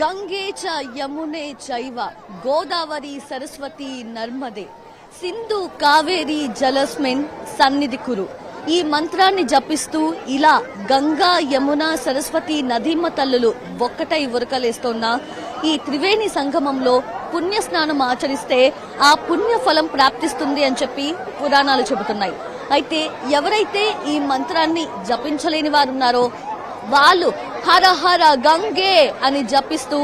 గంగే చ యమునే చైవ గోదావరి సరస్వతి నర్మదే. సింధు కావేరి జలస్మిన్ సన్నిధి కురు. ఈ మంత్రాన్ని జపిస్తూ ఇలా గంగా యమున సరస్వతి నదీమ తల్లులు ఒక్కటై ఉరకలేస్తున్న ఈ త్రివేణి సంగమంలో పుణ్య స్నానం ఆచరిస్తే ఆ పుణ్య ఫలం ప్రాప్తిస్తుంది అని చెప్పి పురాణాలు చెబుతున్నాయి. అయితే ఎవరైతే ఈ మంత్రాన్ని జపించలేని వారున్నారో వాళ్ళు హర హర గంగే అని జపిస్తూ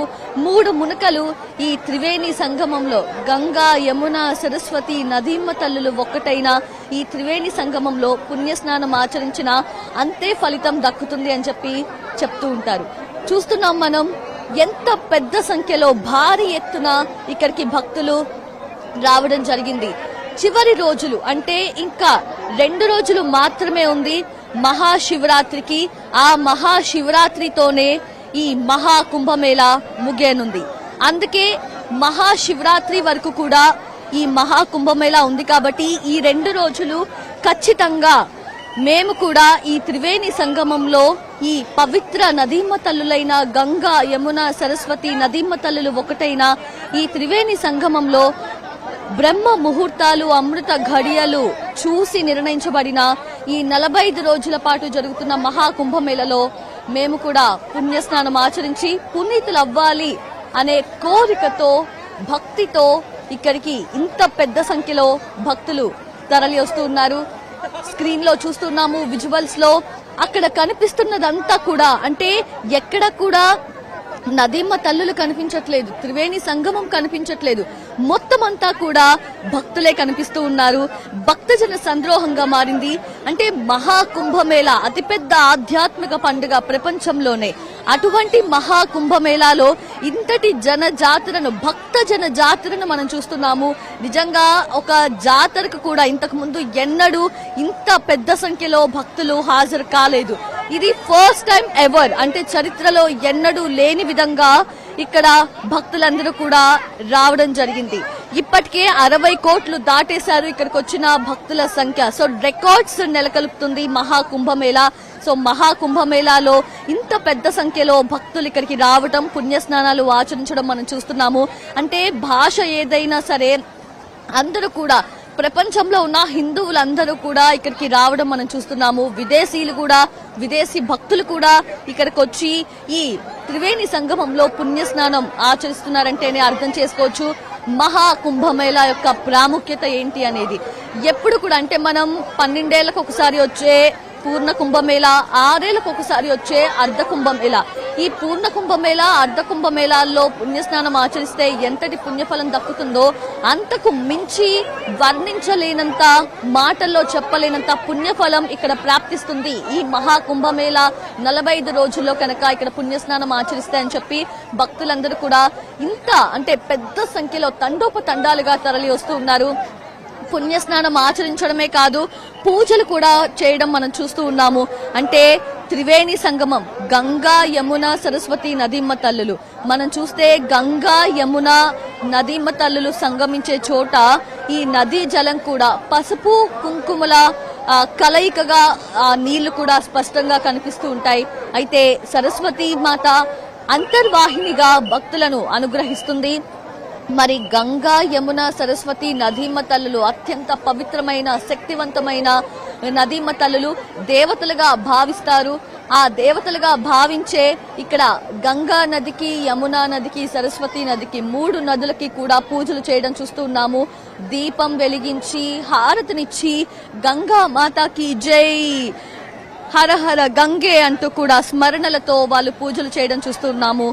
మూడు మునకలు ఈ త్రివేణి సంగమంలో. గంగా యమున సరస్వతి నదీమ్మ తల్లులు ఒక్కటైన ఈ త్రివేణి సంగమంలో పుణ్యస్నానం ఆచరించిన అంతే ఫలితం దక్కుతుంది అని చెప్పి చెప్తూ ఉంటారు. చూస్తున్నాం మనం ఎంత పెద్ద సంఖ్యలో భారీ ఎత్తున ఇక్కడికి భక్తులు రావడం జరిగింది. చివరి రోజులు అంటే ఇంకా రెండు రోజులు మాత్రమే ఉంది మహాశివరాత్రికి ఆ మహాశివరాత్రితోనే ఈ మహా కుంభమేళ ముగియనుంది. అందుకే మహాశివరాత్రి వరకు కూడా ఈ మహాకుంభమేళ ఉంది కాబట్టి ఈ రెండు రోజులు ఖచ్చితంగా మేము కూడా ఈ త్రివేణి సంగమంలో ఈ పవిత్ర నదీమ తల్లులైన గంగా యమున సరస్వతి నదీమ తల్లులు ఒకటైన ఈ త్రివేణి సంగమంలో బ్రహ్మ ముహూర్తాలు అమృత ఘడియలు చూసి నిర్ణయించబడిన ఈ నలభై ఐదు రోజుల పాటు జరుగుతున్న మహా కుంభమేళలో మేము కూడా పుణ్యస్నానం ఆచరించి పునీతులు అవ్వాలి అనే కోరికతో భక్తితో ఇక్కడికి ఇంత పెద్ద సంఖ్యలో భక్తులు తరలి వస్తూ ఉన్నారు స్క్రీన్లో చూస్తున్నాము విజువల్స్లో అక్కడ కనిపిస్తున్నదంతా కూడా అంటే ఎక్కడ కూడా నదీమ తల్లులు కనిపించట్లేదు త్రివేణి సంగమం కనిపించట్లేదు. మొత్తం అంతా కూడా భక్తులే కనిపిస్తూ ఉన్నారు. భక్తజన సంద్రోహంగా మారింది. అంటే మహాకుంభమేళ అతిపెద్ద ఆధ్యాత్మిక పండుగ ప్రపంచంలోనే. అటువంటి మహాకుంభమేళాలో ఇంతటి జన జాతరను భక్త జన జాతరను మనం చూస్తున్నాము. నిజంగా ఒక జాతరకు కూడా ఇంతకు ముందు ఎన్నడూ ఇంత పెద్ద సంఖ్యలో భక్తులు హాజరు కాలేదు. ఇది ఫస్ట్ టైం ఎవర్ అంటే చరిత్రలో ఎన్నడూ లేని విధంగా ఇక్కడ భక్తులందరూ కూడా రావడం జరిగింది. ఇప్పటికే అరవై కోట్లు దాటేశారు ఇక్కడికి వచ్చిన భక్తుల సంఖ్య. సో రికార్డ్స్ నెలకొల్పుతుంది మహా కుంభమేళ సో మహా కుంభమేళాలో ఇంత పెద్ద సంఖ్యలో భక్తులు ఇక్కడికి రావడం పుణ్యస్నానాలు ఆచరించడం మనం చూస్తున్నాము. అంటే భాష ఏదైనా సరే అందరూ కూడా ప్రపంచంలో ఉన్న హిందువులందరూ కూడా ఇక్కడికి రావడం మనం చూస్తున్నాము. విదేశీయులు కూడా విదేశీ భక్తులు కూడా ఇక్కడికి వచ్చి ఈ త్రివేణి సంగమంలో పుణ్యస్నానం ఆచరిస్తున్నారంటేనే అర్థం చేసుకోవచ్చు. మహా కుంభమేళ యొక్క ప్రాముఖ్యత ఏంటి అనేది. ఎప్పుడు కూడా అంటే మనం పన్నెండేళ్ళకు ఒకసారి వచ్చే పూర్ణ కుంభమేళ ఆరేళ్ళకు ఒకసారి వచ్చే అర్ధ కుంభమేళా ఈ పూర్ణ కుంభమేళ అర్ధ కుంభమేళాల్లో పుణ్యస్నానం ఆచరిస్తే ఎంతటి పుణ్యఫలం దక్కుతుందో అంతకు మించి వర్ణించలేనంత మాటల్లో చెప్పలేనంత పుణ్యఫలం ఇక్కడ ప్రాప్తిస్తుంది. ఈ మహా కుంభమేళ నలభై ఐదు రోజుల్లో కనుక ఇక్కడ పుణ్యస్నానం ఆచరిస్తే అని చెప్పి భక్తులందరూ కూడా ఇంత అంటే పెద్ద సంఖ్యలో తండోపతండాలుగా తరలి వస్తూ ఉన్నారు. పుణ్యస్నానం ఆచరించడమే కాదు పూజలు కూడా చేయడం మనం చూస్తూ ఉన్నాము. అంటే త్రివేణి సంగమం గంగా యమున సరస్వతి నదీమ్మ తల్లులు మనం చూస్తే గంగా యమున నదీమ్మ తల్లులు సంగమించే చోట ఈ నదీ జలం కూడా పసుపు కుంకుమల కలయికగా ఆ నీళ్ళు కూడా స్పష్టంగా కనిపిస్తూ ఉంటాయి. అయితే సరస్వతి మాత అంతర్వాహినిగా భక్తులను అనుగ్రహిస్తుంది. మరి గంగా యమున సరస్వతి నదీమ తల్లులు అత్యంత పవిత్రమైన శక్తివంతమైన నదీమ తల్లులు దేవతలుగా భావిస్తారు. ఆ దేవతలుగా భావించే ఇక్కడ గంగా నదికి యమున నదికి సరస్వతి నదికి మూడు నదులకి కూడా పూజలు చేయడం చూస్తున్నాము దీపం వెలిగించి హారతినిచ్చి గంగా మాతాకి జై! హర హర గంగే అంటూ కూడా స్మరణలతో వాళ్ళు పూజలు చేయడం చూస్తున్నాము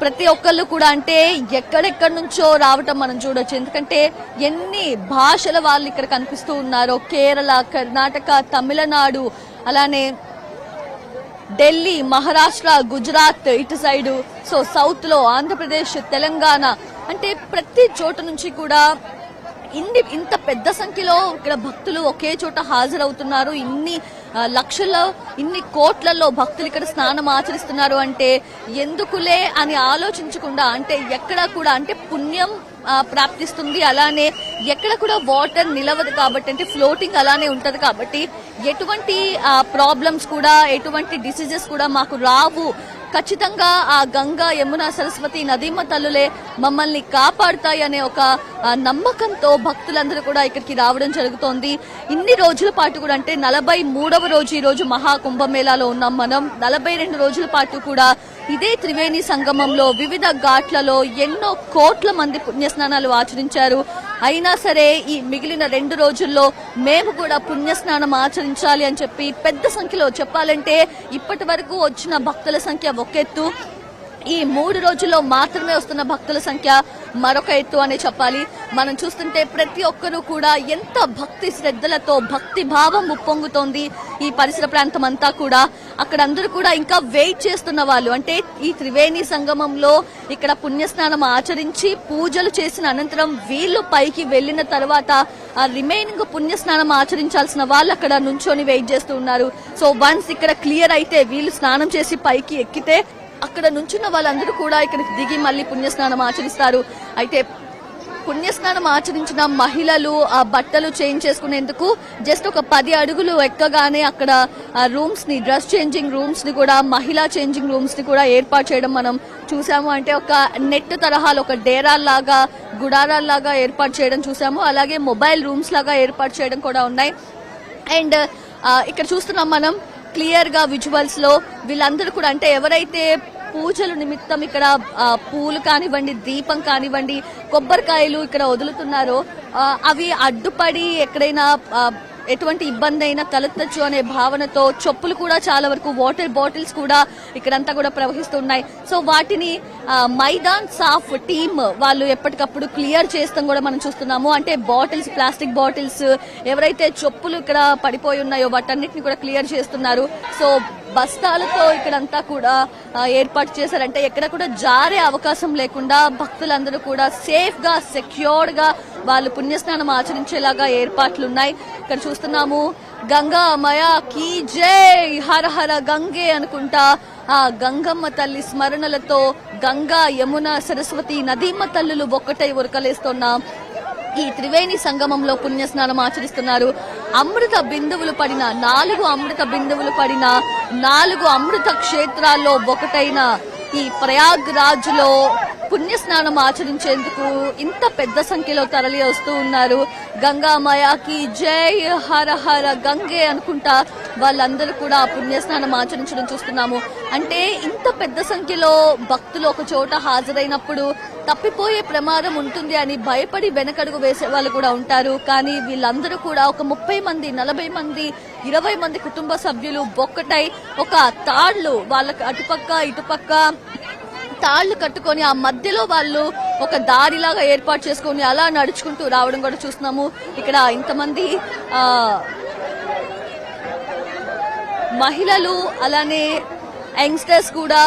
ప్రతి ఒక్కళ్ళు కూడా అంటే ఎక్కడెక్కడి నుంచో రావటం మనం చూడొచ్చు. ఎందుకంటే ఎన్ని భాషల వాళ్ళు ఇక్కడ కనిపిస్తూ ఉన్నారో. కేరళ కర్ణాటక తమిళనాడు అలానే ఢిల్లీ మహారాష్ట్ర గుజరాత్ ఇటు సైడు సో సౌత్లో ఆంధ్రప్రదేశ్ తెలంగాణ అంటే ప్రతి చోట నుంచి కూడా ఇన్ని ఇంత పెద్ద సంఖ్యలో ఇక్కడ భక్తులు ఒకే చోట హాజరవుతున్నారు. ఇన్ని లక్షల్లో ఇన్ని కోట్లలో భక్తులు ఇక్కడ స్నానం ఆచరిస్తున్నారు అంటే ఎందుకులే అని ఆలోచించకుండా అంటే ఎక్కడ కూడా అంటే పుణ్యం ప్రాప్తిస్తుంది అలానే ఎక్కడ కూడా వాటర్ నిలవదు కాబట్టి అంటే ఫ్లోటింగ్ అలానే ఉంటది కాబట్టి ఎటువంటి ప్రాబ్లమ్స్ కూడా ఎటువంటి డిసీజెస్ కూడా మాకు రావు ఖచ్చితంగా ఆ గంగా యమున సరస్వతి నదీమ తల్లులే మమ్మల్ని కాపాడుతాయి అనే ఒక నమ్మకంతో భక్తులందరూ కూడా ఇక్కడికి రావడం జరుగుతోంది. ఇన్ని రోజుల పాటు కూడా అంటే నలభై మూడవ రోజు ఈ రోజు మహా కుంభమేళాలో ఉన్నాం మనం. నలభై రెండు రోజుల పాటు కూడా ఇదే త్రివేణి సంగమంలో వివిధ ఘాట్లలో ఎన్నో కోట్ల మంది పుణ్యస్నానాలు ఆచరించారు. అయినా సరే ఈ మిగిలిన రెండు రోజుల్లో మేము కూడా పుణ్యస్నానం ఆచరించాలి అని చెప్పి పెద్ద సంఖ్యలో చెప్పాలంటే ఇప్పటి వరకు వచ్చిన భక్తుల సంఖ్య ఒకెత్తు. ఈ మూడు రోజుల్లో మాత్రమే వస్తున్న భక్తుల సంఖ్య మరొక ఎత్తు అనే చెప్పాలి. మనం చూస్తుంటే ప్రతి ఒక్కరూ కూడా ఎంత భక్తి శ్రద్ధలతో భక్తి భావం ఉప్పొంగుతోంది ఈ పరిసర ప్రాంతం అంతా కూడా. అక్కడ అందరూ కూడా ఇంకా వెయిట్ చేస్తున్న వాళ్ళు. అంటే ఈ త్రివేణి సంగమంలో ఇక్కడ పుణ్యస్నానం ఆచరించి పూజలు చేసిన అనంతరం వీళ్ళు పైకి వెళ్ళిన తర్వాత ఆ రిమైనింగ్ పుణ్యస్నానం ఆచరించాల్సిన వాళ్ళు అక్కడ నుంచొని వెయిట్ చేస్తూ ఉన్నారు. సో వన్స్ ఇక్కడ క్లియర్ అయితే వీళ్ళు స్నానం చేసి పైకి ఎక్కితే అక్కడ నుంచున్న వాళ్ళందరూ కూడా ఇక్కడికి దిగి మళ్ళీ పుణ్యస్నానం ఆచరిస్తారు. అయితే పుణ్యస్నానం ఆచరించిన మహిళలు ఆ బట్టలు చేంజ్ చేసుకునేందుకు జస్ట్ ఒక పది అడుగులు ఎక్కగానే అక్కడ రూమ్స్ని డ్రెస్ చేంజింగ్ రూమ్స్ని కూడా మహిళా చేంజింగ్ రూమ్స్ని కూడా ఏర్పాటు చేయడం మనం చూసాము. అంటే ఒక నెట్ తరహాలో ఒక డేరాల్లాగా గుడారాల్లాగా ఏర్పాటు చేయడం చూసాము. అలాగే మొబైల్ రూమ్స్ లాగా ఏర్పాటు చేయడం కూడా ఉన్నాయి. అండ్ ఇక్కడ చూస్తున్నాం మనం క్లియర్గా విజువల్స్లో వీళ్ళందరూ కూడా అంటే ఎవరైతే పూజల నిమిత్తం ఇక్కడ పూలు కానివ్వండి దీపం కానివ్వండి కొబ్బరికాయలు ఇక్కడ వదులుతున్నారో. అవి అడ్డుపడి ఎక్కడైనా ఎటువంటి ఇబ్బంది అయినా తలెత్తచ్చు అనే భావనతో చెప్పులు కూడా చాలా వరకు వాటర్ బాటిల్స్ కూడా ఇక్కడంతా కూడా ప్రవహిస్తున్నాయి. సో వాటిని మైదాన్ సాఫ్ టీమ్ వాళ్ళు ఎప్పటికప్పుడు క్లియర్ చేస్తాం కూడా మనం చూస్తున్నాము. అంటే బాటిల్స్ ప్లాస్టిక్ బాటిల్స్ ఎవరైతే చెప్పులు ఇక్కడ పడిపోయి ఉన్నాయో వాటన్నిటిని కూడా క్లియర్ చేస్తున్నారు. సో బస్తాలతో ఇక్కడంతా కూడా ఏర్పాటు చేశారంటే ఎక్కడ కూడా జారే అవకాశం లేకుండా భక్తులందరూ కూడా సేఫ్గా సెక్యూర్డ్గా వాళ్ళు పుణ్యస్నానం ఆచరించేలాగా ఏర్పాట్లు ఉన్నాయి ఇక్కడ చూస్తున్నాము గంగా మయ కీ జై హర హర గంగే అనుకుంటా. ఆ గంగమ్మ తల్లి స్మరణలతో గంగా యమున సరస్వతి నదీమ తల్లులు ఒక్కటై ఉరకలేస్తున్నాం. ఈ త్రివేణి సంగమంలో పుణ్యస్నానం ఆచరిస్తున్నారు. అమృత బిందువులు పడిన నాలుగు అమృత బిందువులు పడిన నాలుగు అమృత క్షేత్రాల్లో ఒకటైన ఈ ప్రయాగ్ రాజులో పుణ్యస్నానం ఆచరించేందుకు ఇంత పెద్ద సంఖ్యలో తరలి వస్తూ ఉన్నారు. గంగామయాకి జై హర హర గంగే అనుకుంటా వాళ్ళందరూ కూడా ఆ పుణ్యస్నానం ఆచరించడం చూస్తున్నాము. అంటే ఇంత పెద్ద సంఖ్యలో భక్తులు ఒక చోట హాజరైనప్పుడు తప్పిపోయే ప్రమాదం ఉంటుంది అని భయపడి వెనకడుగు వేసే వాళ్ళు కూడా ఉంటారు. కానీ వీళ్ళందరూ కూడా ఒక ముప్పై మంది నలభై మంది ఇరవై మంది కుటుంబ సభ్యులు బొక్కటై ఒక తాళ్ళు వాళ్ళకి అటుపక్క ఇటుపక్క తాళ్ళు కట్టుకొని ఆ మధ్యలో వాళ్ళు ఒక దారిలాగా ఏర్పాటు చేసుకొని అలా నడుచుకుంటూ రావడం కూడా చూస్తున్నాము. ఇక్కడ ఇంతమంది మహిళలు అలానే యంగ్స్టర్స్ కూడా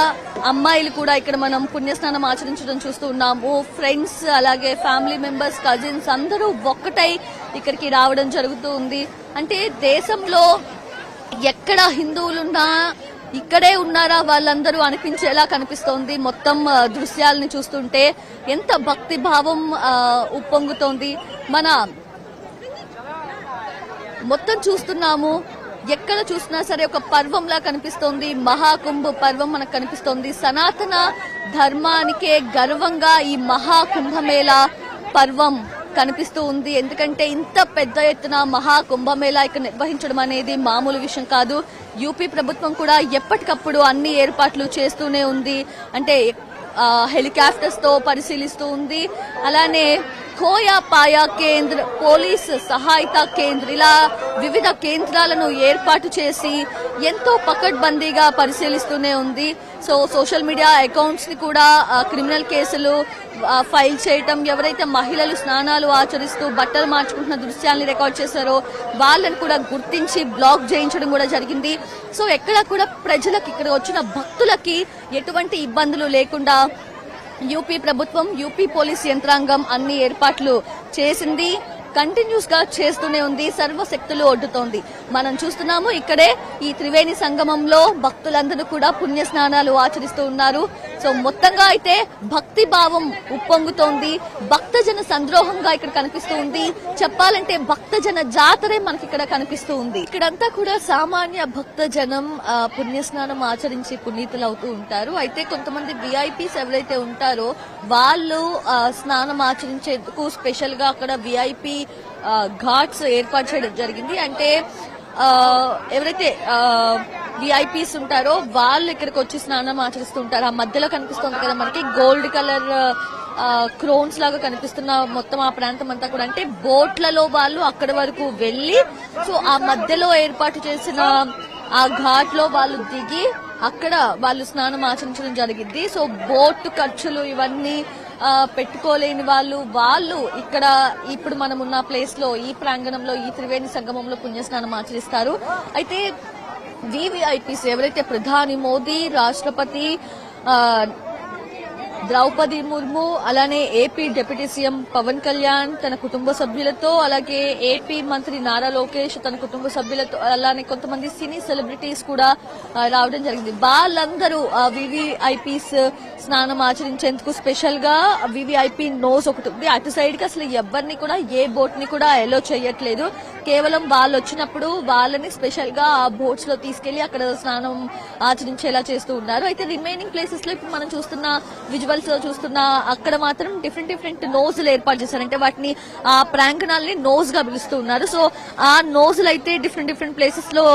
అమ్మాయిలు కూడా ఇక్కడ మనం పుణ్యస్నానం ఆచరించడం చూస్తూ ఉన్నాము. ఫ్రెండ్స్ అలాగే ఫ్యామిలీ మెంబర్స్ కజిన్స్ అందరూ ఒక్కటై ఇక్కడికి రావడం జరుగుతూ ఉంది. అంటే దేశంలో ఎక్కడ హిందువులున్నా ఇక్కడే ఉన్నారా వాళ్ళందరూ అనిపించేలా కనిపిస్తోంది. మొత్తం దృశ్యాలని చూస్తుంటే ఎంత భక్తి భావం ఉప్పొంగుతోంది. మన మొత్తం చూస్తున్నాము. ఎక్కడ చూసినా సరే ఒక పర్వంలా కనిపిస్తోంది. మహాకుంభ పర్వం మనకు కనిపిస్తోంది. సనాతన ధర్మానికే గర్వంగా ఈ మహాకుంభమేళ పర్వం కనిపిస్తూ ఉంది. ఎందుకంటే ఇంత పెద్ద ఎత్తున మహాకుంభమేళా ఇక్కడ నిర్వహించడం అనేది మామూలు విషయం కాదు. యూపీ ప్రభుత్వం కూడా ఎప్పటికప్పుడు అన్ని ఏర్పాట్లు చేస్తూనే ఉంది. అంటే హెలికాప్టర్స్తో హెలికాప్టర్స్తో పరిశీలిస్తూ ఉంది. అలానే కోయాపాయ కేంద్ర పోలీస్ సహాయత కేంద్ర ఇలా వివిధ కేంద్రాలను ఏర్పాటు చేసి ఎంతో పకడ్బందీగా పరిశీలిస్తూనే ఉంది. సో సోషల్ మీడియా అకౌంట్స్ని కూడా క్రిమినల్ కేసులు ఫైల్ చేయటం ఎవరైతే మహిళలు స్నానాలు ఆచరిస్తూ బట్టలు మార్చుకుంటున్న దృశ్యాల్ని రికార్డ్ చేశారో వాళ్ళని కూడా గుర్తించి బ్లాక్ చేయించడం కూడా జరిగింది. సో ఎక్కడ కూడా ప్రజలకు ఇక్కడ వచ్చిన భక్తులకి ఎటువంటి ఇబ్బందులు లేకుండా యూపీ ప్రభుత్వం యూపీ పోలీస్ యంత్రాంగం అన్ని ఏర్పాట్లు చేసింది. కంటిన్యూస్గా చేస్తూనే ఉంది. సర్వశక్తులు ఒడ్డుతోంది. మనం చూస్తున్నాము ఇక్కడే ఈ త్రివేణి సంగమంలో భక్తులందరూ కూడా పుణ్య స్నానాలు ఆచరిస్తూ ఉన్నారు. సో మొత్తంగా అయితే భక్తి భావం ఉప్పొంగుతోంది. భక్తజన సంద్రోహంగా ఇక్కడ కనిపిస్తూ ఉంది చెప్పాలంటే భక్తజన జాతరే మనకి ఇక్కడ కనిపిస్తూ ఉంది ఇక్కడంతా కూడా సామాన్య భక్తజనం ఆ, పుణ్యస్నానం ఆచరించి పునీతులు అవుతూ ఉంటారు. అయితే కొంతమంది విఐపీస్ ఎవరైతే ఉంటారో వాళ్ళు స్నానం ఆచరించేందుకు స్పెషల్గా అక్కడ విఐపి ఘాట్స్ ఏర్పాటు చేయడం జరిగింది. అంటే ఎవరైతే విఐపీస్ ఉంటారో వాళ్ళు ఇక్కడికి వచ్చి స్నానం ఆచరిస్తుంటారు. ఆ మధ్యలో కనిపిస్తుంది కదా మనకి గోల్డ్ కలర్ క్రోన్స్ లాగా కనిపిస్తున్న మొత్తం ఆ ప్రాంతం అంతా కూడా. అంటే బోట్లలో వాళ్ళు అక్కడి వరకు వెళ్ళి సో ఆ మధ్యలో ఏర్పాటు చేసిన ఆ ఘాట్లో వాళ్ళు దిగి అక్కడ వాళ్ళు స్నానం ఆచరించడం జరిగింది. సో బోట్ ఖర్చులు ఇవన్నీ పెట్టుకోలేని వాళ్ళు వాళ్ళు ఇక్కడ ఇప్పుడు మనం ఉన్న ప్లేస్లో ఈ ప్రాంగణంలో ఈ త్రివేణి సంగమంలో పుణ్యస్నానం ఆచరిస్తారు. అయితే వివిఐపీస్ ఎవరైతే ప్రధాని మోదీ రాష్ట్రపతి ఆ, ద్రౌపది ముర్ము అలానే AP deputy CM Pawan Kalyan తన కుటుంబ సభ్యులతో అలాగే ఏపీ మంత్రి నారా లోకేష్ తన కుటుంబ సభ్యులతో అలానే కొంతమంది సినీ సెలబ్రిటీస్ కూడా రావడం జరిగింది. వాళ్ళందరూ వివిఐపీస్ స్నానం ఆచరించేందుకు స్పెషల్గా వివిఐపి నోస్ ఒకటి ఉంది. అటు సైడ్కి అసలు ఎవరిని కూడా ఏ బోట్ని కూడా ఎలో చేయట్లేదు. కేవలం వాళ్ళు వచ్చినప్పుడు వాళ్ళని స్పెషల్గా ఆ బోట్స్లో తీసుకెళ్ళి అక్కడ స్నానం ఆచరించేలా చేస్తూ ఉన్నారు. అయితే రిమైనింగ్ ప్లేసెస్లో ఇప్పుడు మనం చూస్తున్న విజువల్స్లో చూస్తున్న అక్కడ మాత్రం డిఫరెంట్ డిఫరెంట్ నోజులు ఏర్పాటు చేశారు. అంటే వాటిని ఆ ప్రాంగణాలని నోజ్గా పిలుస్తూ ఉన్నారు. సో ఆ నోజులు అయితే డిఫరెంట్ డిఫరెంట్ ప్లేసెస్లో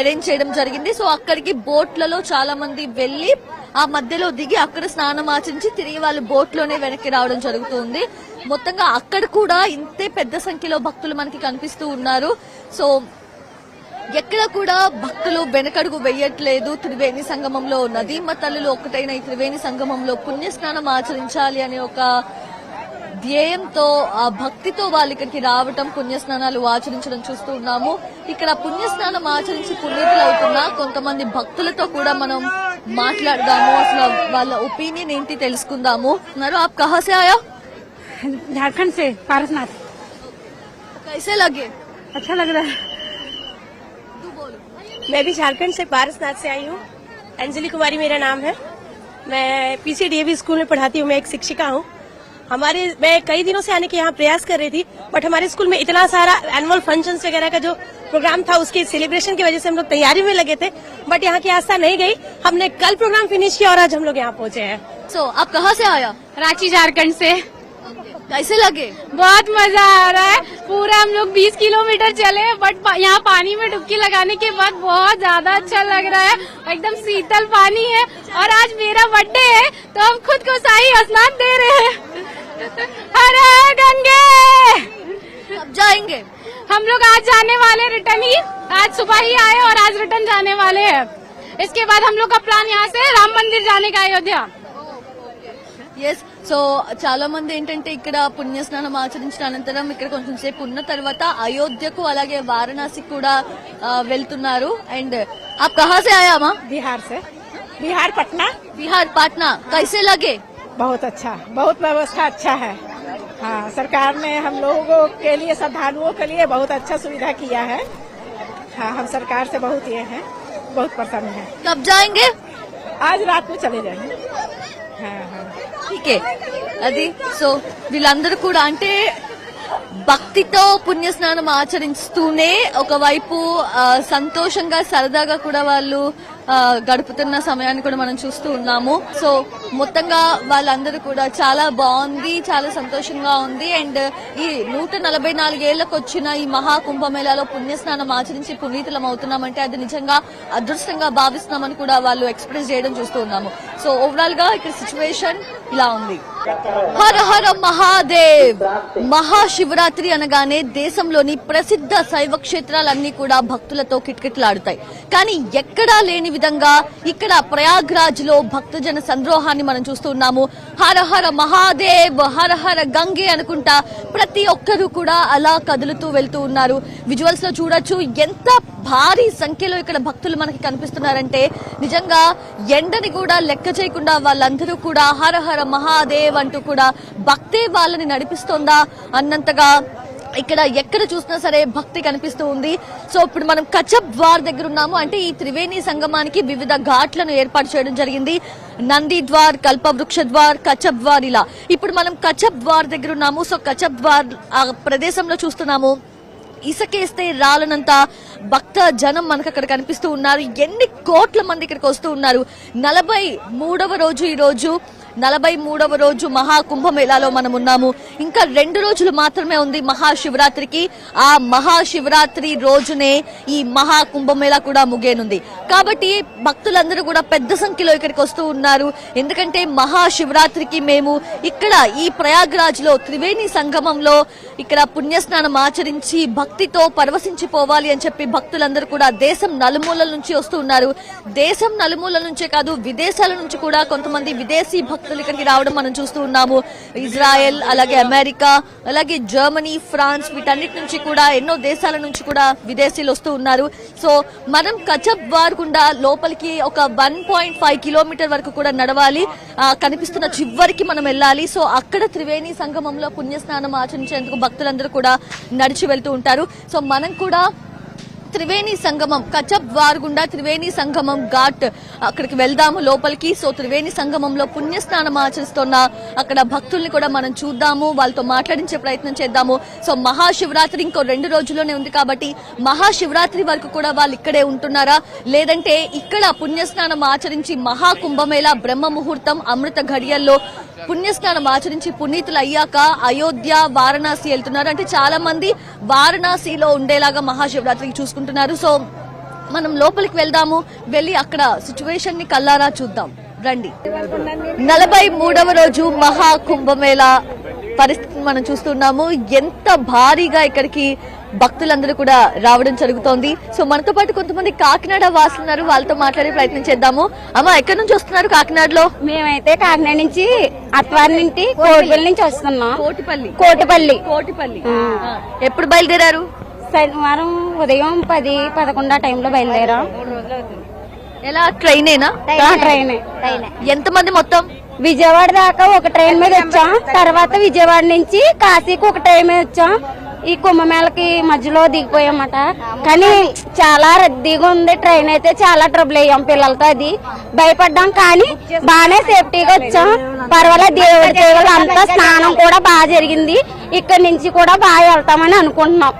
అరేంజ్ చేయడం జరిగింది. సో అక్కడికి బోట్లలో చాలా మంది వెళ్ళి ఆ మధ్యలో దిగి అక్కడ స్నానం ఆచరించి తిరిగి వాళ్ళు బోట్లోనే వెనక్కి రావడం జరుగుతుంది మొత్తంగా అక్కడ కూడా ఇంతే పెద్ద సంఖ్యలో భక్తులు మనకి కనిపిస్తూ ఉన్నారు. సో ఎక్కడ కూడా భక్తులు వెనకడుగు వెయ్యట్లేదు త్రివేణి సంగమంలో నదీమ తల్లులు ఒకటైన ఈ త్రివేణి సంగమంలో పుణ్యస్నానం ఆచరించాలి అనే ఒక ధ్యేయంతో ఆ భక్తితో వాళ్ళు ఇక్కడికి రావటం పుణ్యస్నానాలు ఆచరించడం చూస్తూ ఉన్నాము ఇక్కడ పుణ్యస్నానం ఆచరించి పుణ్యతులు అవుతున్న కొంతమంది భక్తులతో కూడా మనం మాట్లాడదాము అసలు వాళ్ళ ఒపీనియన్ ఏంటి తెలుసుకుందాము అన్నారు ఆప్ కహా సే ఆయా झारखंड से पारसनाथ कैसे लगे अच्छा लग रहा है मैं भी झारखंड से पारसनाथ से आई हूँ। अंजलि कुमारी मेरा नाम है। मैं पीसीडीएवी स्कूल में पढ़ाती हूँ मैं एक शिक्षिका हूँ। हमारे मैं कई दिनों से आने के यहाँ प्रयास कर रही थी बट हमारे स्कूल में इतना सारा एनुअल फ़ंक्शन वगैरह का जो प्रोग्राम था उसके सेलिब्रेशन की वजह से हम लोग तैयारी में लगे थे बट यहाँ की आस्था नहीं गई। हमने कल प्रोग्राम फिनिश किया और आज हम लोग यहाँ पहुँचे हैं। सो so, आप कहाँ से आया रांची झारखंड से। कैसे लगे? बहुत मज़ा आ रहा है। पूरा हम लोग 20 किलोमीटर चले बट यहाँ पानी में डुबकी लगाने के बाद बहुत ज़्यादा अच्छा लग रहा है। एकदम शीतल पानी है और आज मेरा बर्थडे है तो हम खुद को शाही स्नान दे रहे हैं। हरे गंगे! अब जाएँगे? हम लोग आज जाने वाले रिटर्न ही। आज सुबह ही आए और आज रिटर्न जाने वाले हैं। इसके बाद हम लोग का प्लान यहाँ से राम मंदिर जाने का अयोध्या। ఎస్ సో చాలా మంది ఏంటంటే ఇక్కడ పుణ్యస్నానం ఆచరించిన అనంతరం ఇక్కడ కొంచెం సేపు ఉన్న తర్వాత అయోధ్యకు అలాగే వారణాసికి కూడా ఆ, వెళ్తున్నారు అండ్ आप कहाँ से आया माँ बिहार से बिहार पटना बिहार पाटना कैसे लगे बहुत अच्छा बहुत व्यवस्था अच्छा है हाँ सरकार ने हम लोगों के लिए श्रद्धालुओं के लिए बहुत अच्छा सुविधा किया है हाँ हम सरकार से बहुत ये हैं बहुत प्रसन्न हैं कब जाएंगे आज रात में चले जाएंगे हाँ हाँ ఓకే అది సో వీళ్ళందరూ కూడా అంటే భక్తితో పుణ్యస్నానం ఆచరిస్తూనే ఒకవైపు సంతోషంగా సరదాగా కూడా వాళ్ళు గడుపుతున్న సమయాన్ని కూడా మనం చూస్తూ ఉన్నాము. సో మొత్తంగా వాళ్ళందరూ కూడా చాలా బాగుంది చాలా సంతోషంగా ఉంది. అండ్ ఈ నూట నలభై నాలుగేళ్ళకు వచ్చిన ఈ మహా కుంభమేళాలో పుణ్యస్నానం ఆచరించి పునీతులం అవుతున్నామంటే అది నిజంగా అదృష్టంగా భావిస్తున్నామని కూడా వాళ్ళు ఎక్స్ప్రెస్ చేయడం చూస్తూ ఉన్నాము. సో ఓవరాల్గా ఇక్కడ సిచ్యువేషన్ ఇలా ఉంది. హర హర మహాదేవ్. మహాశివరాత్రి అనగానే దేశంలోని ప్రసిద్ధ శైవ క్షేత్రాలన్నీ కూడా భక్తులతో కిటకిటలాడుతాయి. కానీ ఎక్కడా లేని విధంగా ఇక్కడ ప్రయాగ్రాజ్లో భక్తజన సంద్రోహాన్ని మనం చూస్తున్నాము హర హర మహాదేవ్ హర హర గంగే అనుకుంటా ప్రతి ఒక్కరూ కూడా అలా కదులుతూ వెళ్తూ ఉన్నారు. విజువల్స్లో చూడొచ్చు ఎంత భారీ సంఖ్యలో ఇక్కడ భక్తులు మనకి కనిపిస్తున్నారంటే నిజంగా ఎండని కూడా లెక్క చేయకుండా వాళ్ళందరూ కూడా హర హర మహాదేవ్ అంటూ కూడా భక్తే వాళ్ళని నడిపిస్తోందా అన్నంతగా ఇక్కడ ఎక్కడ చూసినా సరే భక్తి కనిపిస్తూ ఉంది. సో ఇప్పుడు మనం కచబ్ ద్వార్ దగ్గర ఉన్నాము. అంటే ఈ త్రివేణి సంగమానికి వివిధ ఘాట్లను ఏర్పాటు చేయడం జరిగింది. నంది ద్వార్ కల్పవృక్ష ద్వార్ కచబ్ ద్వార్ ఇలా. ఇప్పుడు మనం కచబ్ ద్వార్ దగ్గర ఉన్నాము. సో కచబ్ ద్వార్ ఆ ప్రదేశంలో చూస్తున్నాము. ఇసకేస్తే రాలనంత భక్త జనం మనకు అక్కడ కనిపిస్తూ ఉన్నారు. ఎన్ని కోట్ల మంది ఇక్కడికి వస్తూ ఉన్నారు. నలభై మూడవ రోజు ఈ రోజు నలభై మూడవ రోజు మహాకుంభమేళాలో మనం ఉన్నాము ఇంకా రెండు రోజులు మాత్రమే ఉంది మహాశివరాత్రికి. ఆ మహాశివరాత్రి రోజునే ఈ మహాకుంభమేళా కూడా ముగేనుంది కాబట్టి భక్తులందరూ కూడా పెద్ద సంఖ్యలో ఇక్కడికి వస్తూ ఉన్నారు. ఎందుకంటే మహాశివరాత్రికి మేము ఇక్కడ ఈ ప్రయాగ్రాజ్లో త్రివేణి సంగమంలో ఇక్కడ పుణ్యస్నానం ఆచరించి భక్తితో పరవశించిపోవాలి అని చెప్పి భక్తులందరూ కూడా దేశం నలుమూలల నుంచి వస్తూ ఉన్నారు. దేశం నలుమూలల నుంచే కాదు విదేశాల నుంచి కూడా కొంతమంది విదేశీ భక్తులు భక్తులు ఇక్కడికి రావడం మనం చూస్తూ ఉన్నాము. ఇజ్రాయెల్ అలాగే అమెరికా అలాగే జర్మనీ ఫ్రాన్స్ వీటన్నిటి నుంచి కూడా ఎన్నో దేశాల నుంచి కూడా విదేశీయులు వస్తూ ఉన్నారు. సో మనం కచబ్ వార్ గుండా లోపలికి ఒక వన్ పాయింట్ ఫైవ్ కిలోమీటర్ వరకు కూడా నడవాలి. కనిపిస్తున్న చివరికి మనం వెళ్ళాలి. సో అక్కడ త్రివేణి సంగమంలో పుణ్యస్నానం ఆచరించేందుకు భక్తులందరూ కూడా నడిచి వెళ్తూ ఉంటారు. సో మనం కూడా త్రివేణి సంగమం కచబ్ వార్గుండా త్రివేణి సంగమం ఘాట్. అక్కడికి వెళ్దాము లోపలికి. సో త్రివేణి సంగమంలో పుణ్యస్నానం ఆచరిస్తున్న అక్కడ భక్తుల్ని కూడా మనం చూద్దాము వాళ్ళతో మాట్లాడించే ప్రయత్నం చేద్దాము. సో మహాశివరాత్రి ఇంకో రెండు రోజుల్లోనే ఉంది కాబట్టి మహాశివరాత్రి వరకు కూడా వాళ్ళు ఇక్కడే ఉంటున్నారా? లేదంటే ఇక్కడ పుణ్యస్నానం ఆచరించి మహాకుంభమేళ బ్రహ్మ ముహూర్తం అమృత ఘడియల్లో పుణ్యస్నానం ఆచరించి పునీతులు అయ్యాక అయోధ్య వారణాసి వెళ్తున్నారు. అంటే చాలా మంది వారణాసిలో ఉండేలాగా మహాశివరాత్రికి చూసుకుంటున్నారు. సో మనం లోపలికి వెళ్దాము. వెళ్ళి అక్కడ సిచ్యువేషన్ని కల్లారా చూద్దాం. రండి. నలభై మూడవ రోజు మహా కుంభమేళా పరిస్థితిని మనం చూస్తున్నాము. ఎంత భారీగా ఇక్కడికి భక్తులందరూ కూడా రావడం జరుగుతోంది. సో మనతో పాటు కొంతమంది కాకినాడ వాసులు ఉన్నారు. వాళ్ళతో మాట్లాడే ప్రయత్నం చేద్దాము. అమ్మ ఎక్కడి నుంచి వస్తున్నారు కాకినాడలో? మేమైతే కాకినాడ నుంచి అత్వారి నుండి కోటిపల్లి నుంచి వస్తున్నాం. కోటిపల్లి. కోటిపల్లి. కోటిపల్లి. ఎప్పుడు బయలుదేరారు? శనివారం ఉదయం పది పదకొండు ఆ టైంలో బయలుదేరాం. ఎలా? ట్రైనేనా? ట్రైన్. ఎంతమంది మొత్తం? విజయవాడ దాకా ఒక ట్రైన్ మీద వచ్చాం. తర్వాత విజయవాడ నుంచి కాశీకి ఒక ట్రైన్ మీద వచ్చాం. ఈ కుంభమేళకి మధ్యలో దిగిపోయామట. కానీ చాలా రద్దీగా ఉంది. ట్రైన్ అయితే చాలా ట్రబుల్ అయ్యాం పిల్లలతో అది. భయపడ్డాం కానీ బాగానే సేఫ్టీగా వచ్చాం. పర్వాలేదు దేవుడి దేవుళ్ళు అంతా స్నానం కూడా బాగా జరిగింది. ఇక్కడ నుంచి కూడా బాగా వెళ్తామని అనుకుంటున్నాం.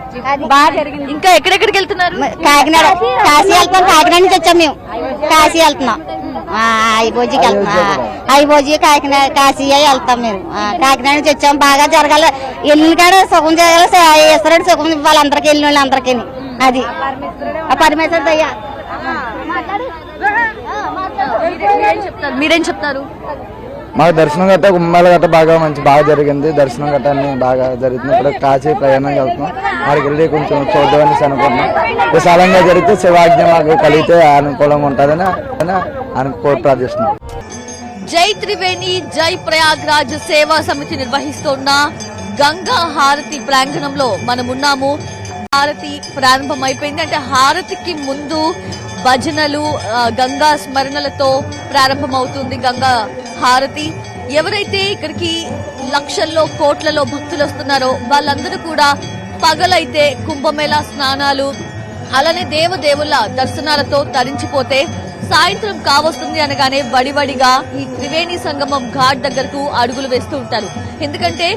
బాగా జరిగింది. ఇంకా ఎక్కడెక్కడికి వెళ్తున్నారు? కాకినాడ. కాశీ వెళ్తాం. కాకినాడ నుంచి వచ్చాం మేము. కాశీ వెళ్తున్నాం. ఆ, ఐబోజీకి వెళ్తున్నాం ఐబోజీ కాకినాడ కాశీ వెళ్తాం మేము. ఆ, కాకినాడ నుంచి వచ్చాం. బాగా జరగాలి. వెళ్ళిన కాడ సుఖం జరగాలి? ఇస్తాడు సుఖం? ఇవ్వాలి అందరికి వెళ్ళిన వాళ్ళు అందరికి. అది. ఆ పరమేశ్వర దయ్యా మీరేం చెప్తారు? మీరేం చెప్తారు మాకు దర్శనం గట్ట గుమ్మాల గట్ట బాగా మంచి బాగా జరిగింది. దర్శనం గట్ట అన్ని బాగా జరుగుతుంది. ఇప్పుడు కాశీ ప్రయాణం వెళ్తున్నాం అక్కడికి వెళ్ళి కొంచెం చూద్దామని అనుకుంటున్నాం. విశాలంగా జరిగితే శివాజ్ఞ మాకు కలిగితే అనుకూలంగా ఉంటుందని అని అనుకో ప్రార్థిస్తున్నాం జై త్రివేణి జై ప్రయాగ్రాజ్ సేవా సమితి నిర్వహిస్తున్న గంగా హారతి ప్రాంగణంలో మనం ఉన్నాము హారతి ప్రారంభం అయిపోయింది అంటే హారతికి ముందు భజనలు గంగా స్మరణలతో ప్రారంభమవుతుంది గంగా హారతి. ఎవరైతే ఇక్కడికి లక్షల్లో కోట్లలో భక్తులు వస్తున్నారో వాళ్ళందరూ కూడా పగలైతే కుంభమేళా స్నానాలు అలానే దేవదేవుల దర్శనాలతో తరించిపోతే సాయంత్రం కావస్తుంది అనగానే వడివడిగా ఈ త్రివేణి సంగమం ఘాట్ దగ్గరకు అడుగులు వేస్తూ ఉంటారు. ఎందుకంటే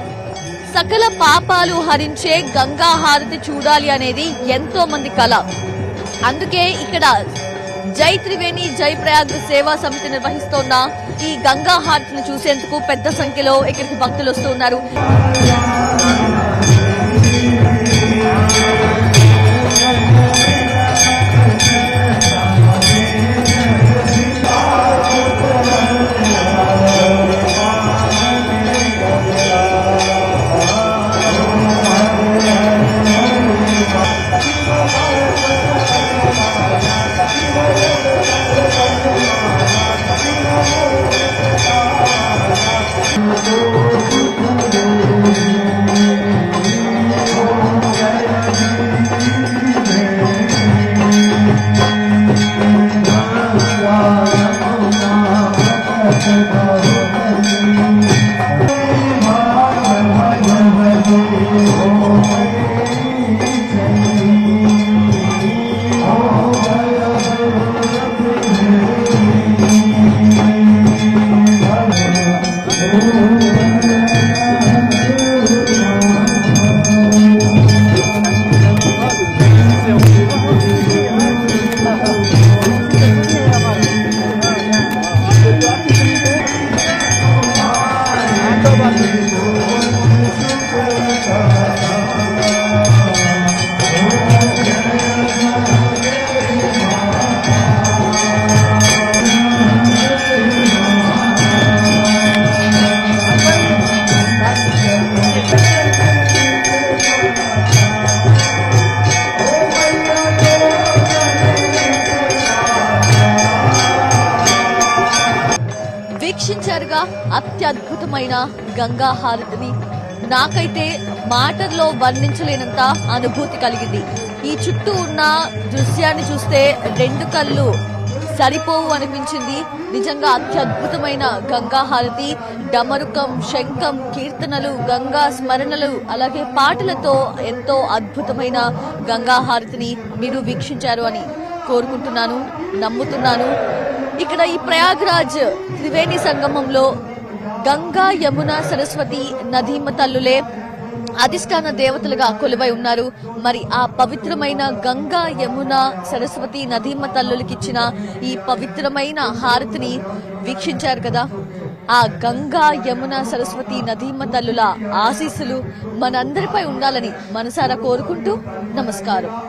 సకల పాపాలు హరించే గంగా హారతి చూడాలి అనేది ఎంతో మంది కళ అందుకే ఇక్కడ జై త్రివేణి జై ప్రయాగ్ సేవా సమితి నిర్వహిస్తోన్న ఈ గంగా హారతిని చూసేందుకు పెద్ద సంఖ్యలో ఇక్కడికి భక్తులు వస్తున్నారు గంగా హారతిని. నాకైతే మాటల్లో వర్ణించలేనంత అనుభూతి కలిగింది. ఈ చుట్టూ ఉన్న దృశ్యాన్ని చూస్తే రెండు కళ్ళు సరిపోవు అనిపించింది. నిజంగా అత్యద్భుతమైన గంగా హారతి డమరుకం శంఖం కీర్తనలు గంగా స్మరణలు అలాగే పాటలతో ఎంతో అద్భుతమైన గంగా హారతిని మీరు వీక్షించారు అని కోరుకుంటున్నాను నమ్ముతున్నాను. ఇక్కడ ఈ ప్రయాగ్రాజ్ త్రివేణి సంగమంలో గంగా యమున సరస్వతి నదీమ తల్లులే అధిష్టాన దేవతలుగా కొలువై ఉన్నారు. మరి ఆ పవిత్రమైన గంగా యమున సరస్వతి నదీమ తల్లులకిచ్చిన ఈ పవిత్రమైన హారతిని వీక్షించారు కదా. ఆ గంగా యమున సరస్వతి నదీమ తల్లుల ఆశీస్సులు మనందరిపై ఉండాలని మనసారా కోరుకుంటూ నమస్కారం.